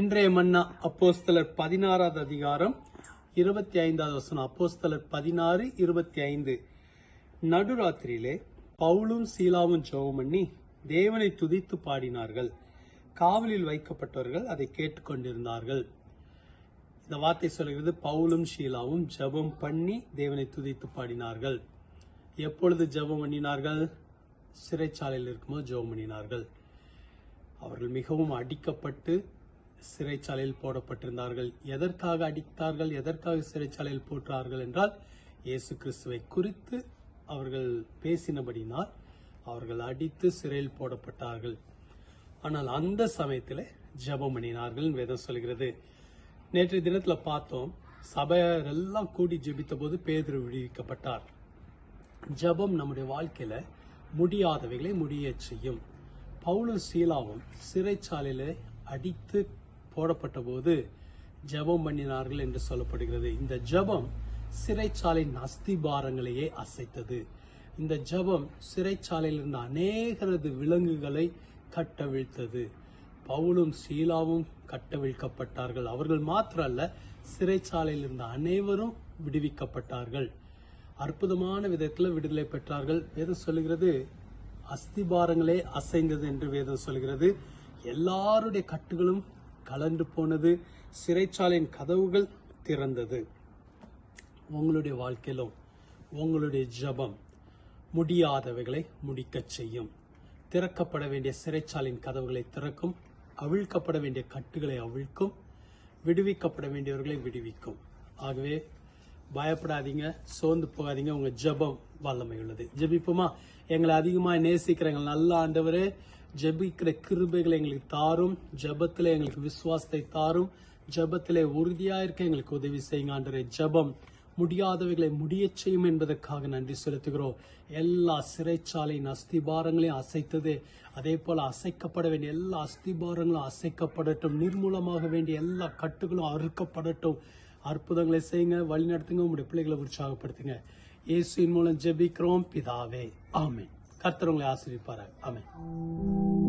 இன்றைய மன்னா அப்போஸ்தலர் பதினாறாவது அதிகாரம் இருபத்தி ஐந்தாவது வசனம். அப்போஸ்தலர் பதினாறு இருபத்தி ஐந்து நடுராத்திரியிலே பவுலும் சீலாவும் ஜெபம் பண்ணி தேவனை துதித்து பாடினார்கள். காவலில் வைக்கப்பட்டவர்கள் அதை கேட்டுக்கொண்டிருந்தார்கள். இந்த வார்த்தை சொல்கிறது பவுலும் ஷீலாவும் ஜெபம் பண்ணி தேவனை துதித்து பாடினார்கள். எப்பொழுது ஜெபம் பண்ணினார்கள்? சிறைச்சாலையில் இருக்கும்போது ஜெபம் பண்ணினார்கள். அவர்கள் மிகவும் அடிக்கப்பட்டு சிறைச்சாலையில் போடப்பட்டிருந்தார்கள். எதற்காக அடித்தார்கள்? எதற்காக சிறைச்சாலையில் போட்டார்கள் என்றால் இயேசு கிறிஸ்துவை குறித்து அவர்கள் பேசினபடினால் அவர்கள் அடித்து சிறையில் போடப்பட்டார்கள். ஆனால் அந்த சமயத்தில் ஜெபம் பண்ணினார்கள் வேதம் சொல்கிறது. நேற்றைய தினத்தில் பார்த்தோம் சபையார் எல்லாம் கூடி ஜெபித்த போது பேதர் விடுவிக்கப்பட்டார். ஜெபம் நம்முடைய வாழ்க்கையில முடியாதவைகளை முடியச் செய்யும். பவுலும் சீலாவும் சிறைச்சாலையில அடித்து போடப்பட்ட போது ஜெபம் பண்ணினார்கள் என்று சொல்லப்படுகிறது. இந்த ஜெபம் சிறைச்சாலையின் அஸ்திபாரங்களையே அசைத்தது. இந்த ஜெபம் சிறைச்சாலையில் இருந்த அநேகரது விலங்குகளை கட்டவிழ்த்தது. பவுலும் சீலாவும் கட்டவிழ்க்கப்பட்டார்கள். அவர்கள் மாத்திரம் அல்ல சிறைச்சாலையில் இருந்த அனைவரும் விடுவிக்கப்பட்டார்கள். அற்புதமான விதத்தில் விடுதலை பெற்றார்கள். வேதம் சொல்லுகிறது அஸ்திபாரங்களே அசைந்தது என்று வேதம் சொல்கிறது எல்லாருடைய கட்டுகளும் கலண்டு போனது. சிறைச்சாலையின் கதவுகள் திறந்தது. உங்களுடைய வாழ்க்கையிலும் உங்களுடைய ஜெபம் முடியாதவைகளை முடிக்கச் செய்யும். திறக்கப்பட வேண்டிய சிறைச்சாலையின் கதவுகளை திறக்கும். அவிழ்க்கப்பட வேண்டிய கட்டுகளை அவிழ்க்கும். விடுவிக்கப்பட வேண்டியவர்களை விடுவிக்கும். ஆகவே பயப்படாதீங்க சோர்ந்து போகாதீங்க உங்க ஜெபம் வல்லமை உள்ளது ஜெபிப்போமா? எங்களை அதிகமாக நேசிக்கிறவங்க நல்ல ஆண்டவரே ஜெபிக்கிற கிருபைகளை எங்களுக்கு தாரும் ஜெபத்துல எங்களுக்கு விசுவாசத்தை தாரும் ஜெபத்திலே உறுதியா இருக்க எங்களுக்கு உதவி செய்யுங்க ஆண்டவரே. ஜெபம் முடியாதவைகளை முடியச் செய்யும் என்பதற்காக நன்றி செலுத்துகிறோம். எல்லா சிறைச்சாலையின் அஸ்திபாரங்களையும் அசைத்தது அதே போல அசைக்கப்பட வேண்டிய எல்லா அஸ்திபாரங்களும் அசைக்கப்படட்டும். நிர்மூலமாக வேண்டிய எல்லா கட்டுகளும் அறுக்கப்படட்டும். அற்புதங்களை செய்யுங்க வழி நடத்துங்க உங்களுடைய பிள்ளைகளை உற்சாகப்படுத்துங்க. இயேசுவின் மூலம் ஜெபிக்கிறோம் பிதாவே. ஆமேன். கர்த்தர் உங்களை ஆசிரிப்பாரு ஆமென்.